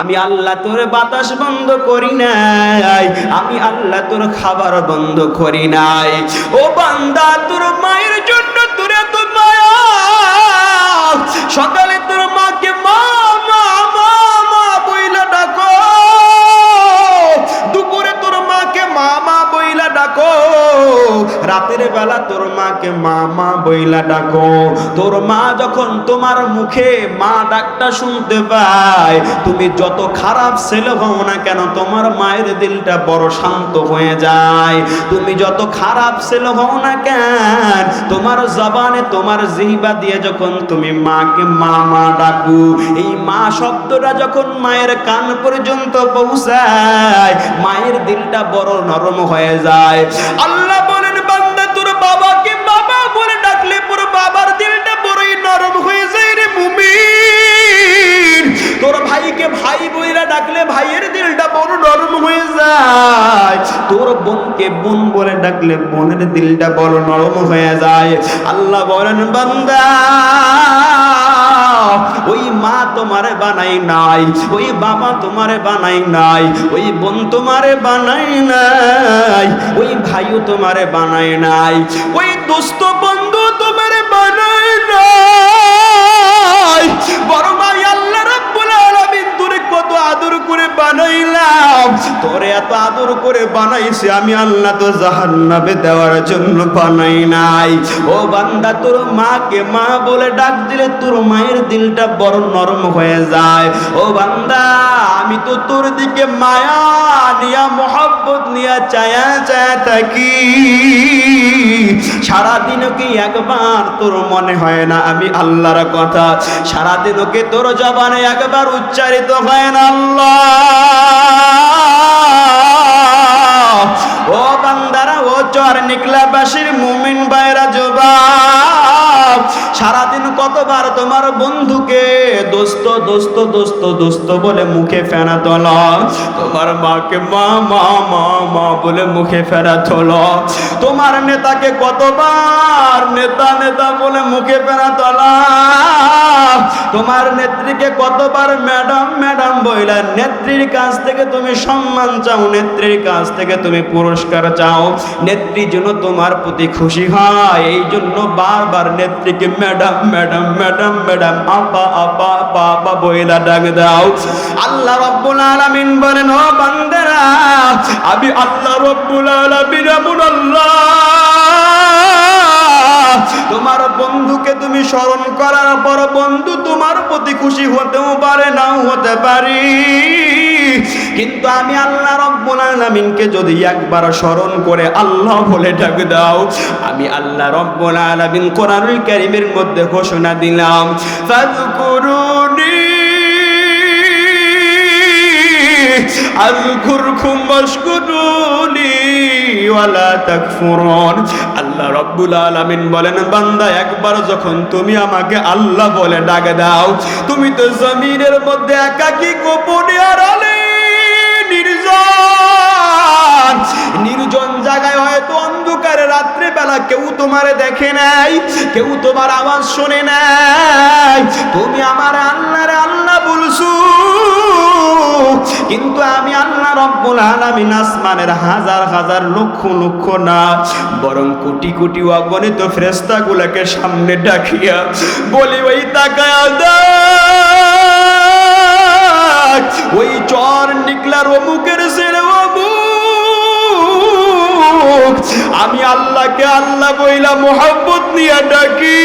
আমি আল্লাহ তোর বাতাস বন্ধ করি নাই। আমি আল্লাহ তোর খাবার বন্ধ করি নাই। ও বান্দা, তোর মায়ের জন্য তোর এত মায়া। সকালে তোর মাকে মা ডাকো। রাতের বেলা তোর মাকে মা মা বইলা ডাকো। তোর মা যখন তোমার মুখে মা ডাকটা শুনতে পায়, তুমি যত খারাপ ছেলে হও না কেন, তোমার মায়ের দিলটা বড় শান্ত হয়ে যায়। তুমি যত খারাপ ছেলে হও না কেন, তোমার জবানে তোমার জিহবা দিয়ে যখন তুমি মাকে মা মা ডাকু, এই মা শব্দটা যখন মায়ের কান পর্যন্ত পৌঁছায়, মায়ের দিলটা বড় নরম হয়ে যায়। আল্লাহ বলেন, বান্দা, তোর বাবাকে বাবা বলে ডাকলে পুরো বাবার দিলটা বড়ই নরম হয়ে যায় রে মুমিন। তোর ভাইকে ভাই বইরা ডাকলে ভাইয়ের দিলটা বড় নরম হয়ে যায়। বোনকে বোন বলে ডাকলে বোনের দিলটা বড় নরম হয়ে যায়। আল্লাহ বলেন, বান্দা, ওই মা তোমারে বানাই নাই, ওই বাবা তোমারে বানাই নাই, ওই বোন তোমারে বানাই নাই, ওই ভাইও তোমারে বানাই নাই, ওই দোস্ত বন্ধু করে বানাইছি, আমি আল্লাহ তো জাহান্নামে দেওয়ার জন্য বানাই নাই। ও বান্দা, তোর মাকে মা বলে ডাক দিলে তোর মায়ের দিলটা বড় নরম হয়ে যায়। ও বান্দা, আমি তো তোর দিকে মায়া নিয়া, মোহাব্বত নিয়া, চায়া চায়া থাকি। সারাদিন কি একবার তোর মনে হয় না আমি আল্লাহর কথা? সারাদিন কি তোর জবানে একবার উচ্চারিত হয় না আল্লাহ? চর নিকলাবাসীর মুমিন বাইরা জবাব। সারাদিন কতবার তোমার বন্ধুকে দোস্ত দোস্ত দোস্ত দোস্ত বলে মুখে ফেনা তোল। তোমার মাকে মা মা মা মা বলে মুখে ফেরা তোল। তোমার নেতাকে কতবার নেতা নেতা বলে মুখে ফেরা তোলা। তোমার নেত্রীকে কতবার ম্যাডাম ম্যাডাম বইলা, নেত্রীর কাছ থেকে তুমি সম্মান চাও, নেত্রীর কাছ থেকে তুমি পুরস্কার চাও। নেত্রী যেন তোমার প্রতি খুশি হয় এই জন্য বারবার নেত্রীকে ম্যাডাম ম্যাডাম ম্যাডাম ম্যাডাম আপা আপা আপা আপা বইলা ডাক দাও। আল্লাহ রব্বুল আলামিন বলেন, ও বান্দারা, আমি আল্লাহ রব্বুল আলামিন এমন আল্লাহ তোমার বন্ধুকে তুমি স্মরণ করার পর বন্ধু তোমার প্রতি খুশি হতেও পারে, নাও হতে পারি। কিন্তু আমি আল্লাহ রব্বুল আলামিনকে যদি একবার স্মরণ করে আল্লাহ বলে ডাক দাও, আমি আল্লাহ রব্বুল আলামিন কোরআনুল কারীমের মধ্যে ঘোষণা দিলাম, ফাযকুরুনি আযকুরকুম ওয়াশকুরুনি ওয়ালা তাকফুরুন। আল্লাহ রাব্বুল আলামিন বলেন, বান্দা, একবার যখন তুমি আমাকে আল্লাহ বলে ডাক দাও, তুমি তো জমিনের মধ্যে একাকী, গোপনে আড়ালে নির্জন। নির্জন জায়গায় হয়তো অন্ধকারে রাত্রে বেলা কেউ তোমারে দেখে নাই, কেউ তোমার আওয়াজ শোনে নাই। তুমি আমার আল্লাহরে আল্লাহ বলছো। কিন্তু আমি আল্লাহ রব্বুল আলামিন আসমানের হাজার হাজার লক্ষ লক্ষ না, বরং কোটি কোটি অগণিত ফেরেশতাগুলোকে সামনে ডাকিয়া বলি, ওই তাকায়া দেখ, ওই চর নিকলার অমুকের ছেলে অমুক, আমি আল্লাহকে আল্লাহ বইলা মোহাব্বত নিয়ে ডাকি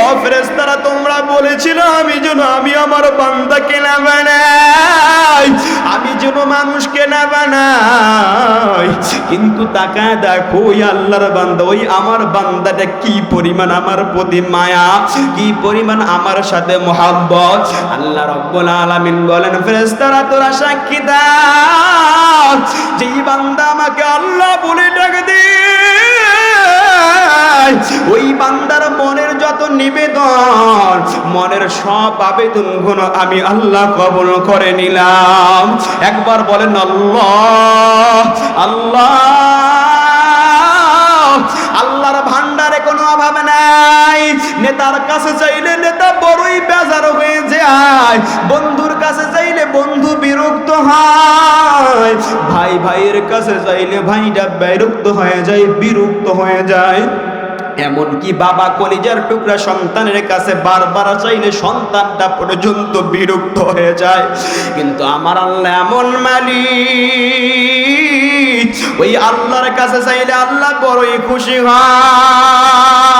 ও ফেরেস্তারা তোমরা বলেছিল আমি যেন, আমি আমার বান্দাকে না বানাই, আমি যেন মানুষকে না বানাই। কিন্তু তাকায় দেখো, ওই আল্লাহর বান্দা, ওই আমার বান্দাটা কি পরিমাণ আমার প্রতি মায়া, কি পরিমাণ আমার সাথে মোহাব্বত। আল্লাহ রব্বুল আলামিন বলেন ফেরেস্তারা তোরা সাক্ষী দাও। যেই বান্দা আমাকে আল্লাহ বলে ডাক দিয়ে ওই বান্দার মনের যত নিবেদন, মনের সব আবেদন গুণ আমি আল্লাহ কবল করে নিলাম। একবার বলেন, আল্লাহ আল্লাহ, আল্লাহর ভান্ডারে কোনো অভাব নাই। নেতার কাছে চাইলে নেতা বড়ই বেজার হয়ে যায়। বন্ধুর কাছে চাইলে বন্ধু বিরক্ত হয়। ভাই ভাইয়ের কাছে চাইলে ভাইটা বিরক্ত হয়ে যায়, বিরক্ত হয়ে যায়। এমনকি বাবা কলিজার টুকরা সন্তানের কাছে বারবার চাইলে সন্তানটা পর্যন্ত বিরক্ত হয়ে যায়। কিন্তু আমার আল্লাহ এমন মালিক, ওই আল্লাহর কাছে চাইলে আল্লাহ বড়ই খুশি হয়।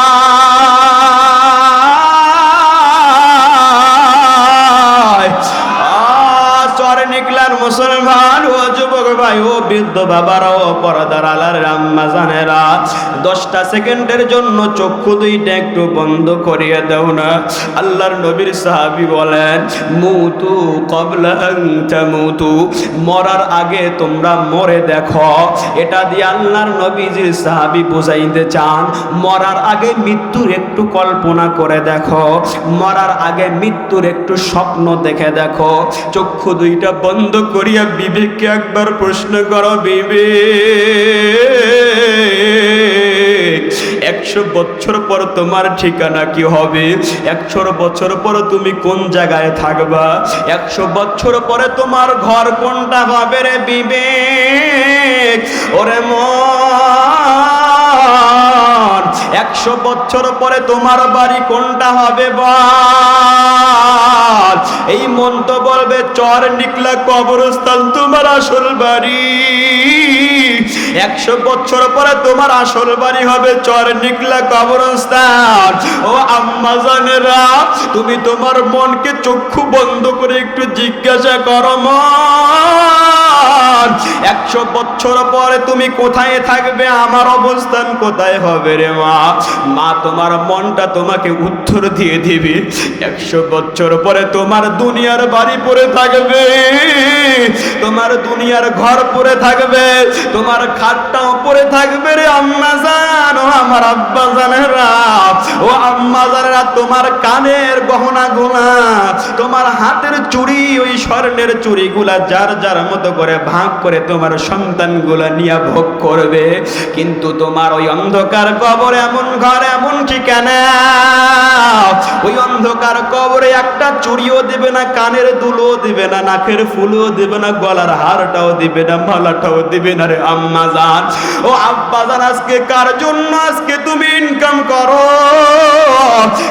ভাই ও বৃদ্ধ বাবারা ও পরদার আলার রাম্মা জানেরা, দশটা সেকেন্ডের জন্য চক্ষু দুইটা একটু বন্ধ করিয়ে দাও না। আল্লাহর নবীর সাহাবি বলেন, মুতু কবলা মুতু, মরার আগে তোমরা মরে দেখো। এটা দিয়ে আল্লাহর নবীজির সাহাবি বুঝাইতে চান, মরার আগে মৃত্যুর একটু কল্পনা করে দেখো, মরার আগে মৃত্যুর একটু স্বপ্ন দেখে দেখো। চক্ষু দুইটা বন্ধ করিয়া বিবেককে একবার প্রশ্ন করো বিবে। একশো বছর পর তোমার ঠিকানা কি হবে? একশো বছর পর তুমি কোন জায়গায় থাকবা? একশো বছর পরে তোমার ঘর কোনটা হবে রে বিবেক? ওরে মন একশো বছর পরে তোমার বাড়ি কোনটা হবে বল? এই মন তো বলবে, চর নিকলা কবরস্থান তোমার আসল বাড়ি। একশো বছর পরে তোমার আসল বাড়ি হবে চর নিকলা কবরস্থান। ও আম্মা জানেরা, তুমি তোমার মনকে চক্ষু বন্ধ করে একটু জিজ্ঞাসা করো মন একশো বছর পরে তুমি কোথায় থাকবে? আমার অবস্থান কোথায় হবে রে মা? মা, তোমার মনটা তোমাকে উত্তর দিয়ে দিবে। একশো বছর পরে তোমার দুনিয়ার বাড়ি থাকবে। তোমার দুনিয়ার ঘর থাকবে। তোমার খাটটাও থাকবে রে আম্মা জান, ও আমার আব্বা জানেরা। ও আম্মা জানেরা, তোমার কানের গহনা গুলা তোমার হাতের চুড়ি, ওই স্বর্ণের চুড়িগুলা যার যার মতো করে ভাগ করে তোমার সন্তানগুলা নিয়ে ভোগ করবে। কিন্তু তোমার ওই অন্ধকার কবর এমন ঘর, এমন ঠিকানা। ওই অন্ধকার কবরে একটা চুড়িও দিবে না, কানের দুলও দিবে না, নাকের ফুলও দিবে না, গলার হারটাও দিবে না, মালাটাও দিবে না রে আম্মা জান। ও আব্বা জান, আজকে কার জন্য আজকে তুমি ইনকাম করো?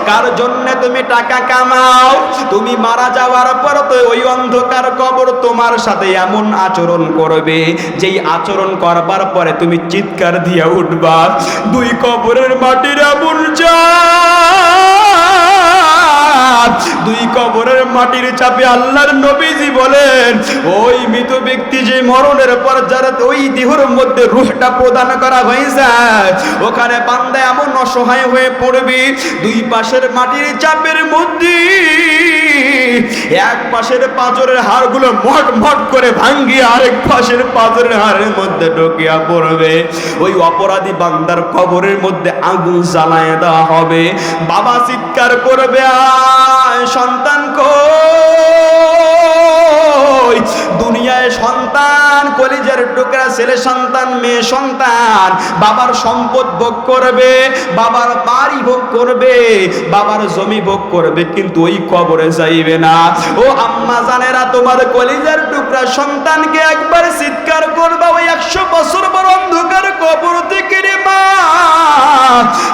কার জন্য তুমি টাকা কামাও? তুমি মারা যাওয়ার পর তো ওই অন্ধকার কবর তোমার সাথে এমন আচরণ করবে যেই আচরণ করবার পরে তুমি চিৎকার দিয়ে উঠবা দুই কবরের মাটির চাপ দুই কবরের মাটির চাপে আল্লাহর নবীজি বলেন, ওই মৃত ব্যক্তি যে মরণের পর যারা ওই দেহর মধ্যে রুহটা প্রদান করা হয়েছে, ওখানে বান্দা এমন অসহায় হয়ে পড়বে, দুই পাশের মাটির চাপের মধ্যে এক পাশের পাঁচরের হাড়গুলো মট মট করে ভাঙ্গিয়ে আরেক পাশের পাঁচরের হাড়ের মধ্যে ঢুকিয়া পড়বে। ওই অপরাধী বান্দার কবরের মধ্যে আগুন জ্বালায় দেওয়া হবে। বাবা চিৎকার করবে আয় সন্তান কই দুনিয়ায় সন্তান, কলিজার টুকরা, ছেলে সন্তান, মেয়ে সন্তান। বাবার সম্পদ ভোগ করবে, বাবার বাড়ি ভোগ করবে, বাবার জমি ভোগ করবে, কিন্তু ওই কবরে যাইবে না। ও আম্মা জানেরা, তোমার কলিজার টুকরা সন্তানকে একবার চিৎকার করবা, ওই একশো বছর বড় অন্ধকার কবর থেকে রে মা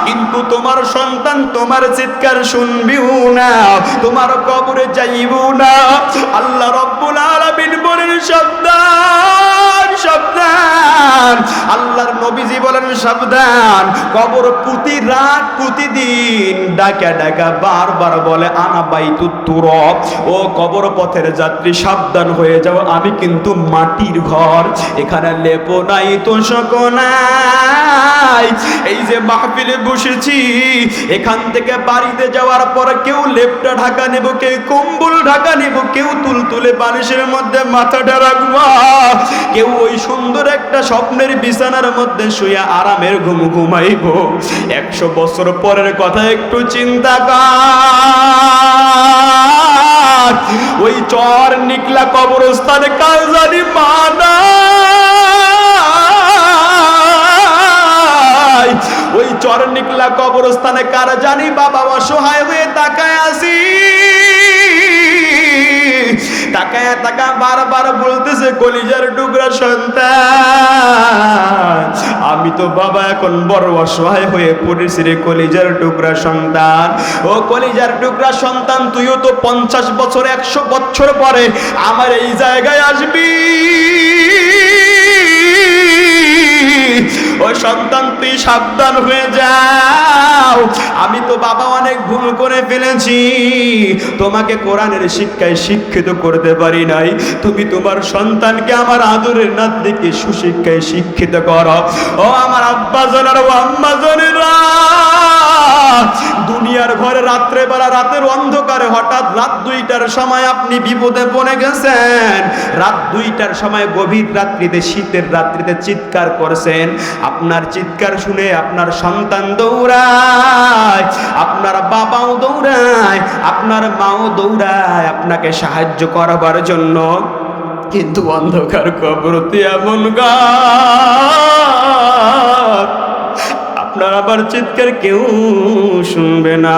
কিন্তু তোমার সন্তান তোমার চিৎকার শুনবিও না, তোমার কবরে যাইবও না। আল্লাহ রব্বুল আলামিন বলেন বিনবরের সন্তান বলেন সাবধান। কবর প্রতি রাত, প্রতিদিন ডাকা ডাকা বারবার বলে, আনা বাইতু তুরব। ও কবর পথের যাত্রী, সাবধান হয়ে যাও, আমি কিন্তু মাটির ঘর। এখানে লেপো নাই তো নাই। এই যে মাহফিলে বসেছি, এখান থেকে বাড়িতে যাওয়ার পর কেউ লেপটা ঢাকা নেব, কেউ কম্বল ঢাকা নেব, কেউ তুল তুলে বালিশের মধ্যে মাথাটা রাখবা। কেউ ওই সুন্দর একটা স্বপ্নের বিছানার মধ্যে শুয়ে আরামের ঘুম ঘুমাইব। একশো বছর পরের কথা একটু চিন্তা কর। ওই চর নিকলা কবরস্থানে কাল জানি ওই চর নিকলা কবরস্থানে কার জানি বাবা অসহায় হয়ে তাকায় বারবার বলতেছে, কলিজার টুকরা সন্তান, আমি তো বাবা এখন বড় অসহায় হয়ে পড়েছি রে কলিজার টুকরা সন্তান। ও কলিজার টুকরা সন্তান, তুইও তো পঞ্চাশ বছর, একশো বছর পরে আমার এই জায়গায় আসবি। ও সন্তান, তুই সাবধান হয়ে যাও। আমি তো বাবা অনেক ভুল করে ফেলেছি। তোমাকে কোরআনের শিক্ষায় শিক্ষিত করতে পারি নাই। তুমি তোমার সন্তানকে আমার আদরের নাতনিকে সুশিক্ষায় শিক্ষিত করো। ও আমার আব্বা জানার ও আম্মা জানেরা, দুনিয়ার ঘরে রাত্রে বেলা রাতের অন্ধকারে হঠাৎ রাত দুইটার সময় আপনি বিপদে পড়ে গেছেন। রাত দুইটার সময় গভীর রাত্রিতে, শীতের রাত্রিতে চিৎকার করছেন। আপনার চিৎকার শুনে আপনার সন্তান দৌড়ায়, আপনার বাবাও দৌড়ায়, আপনার মাও দৌড়ায় আপনাকে সাহায্য করাবার জন্য। কিন্তু অন্ধকার কবরতে এমন গা আপনার আবার চিৎকার কেউ শুনবে না।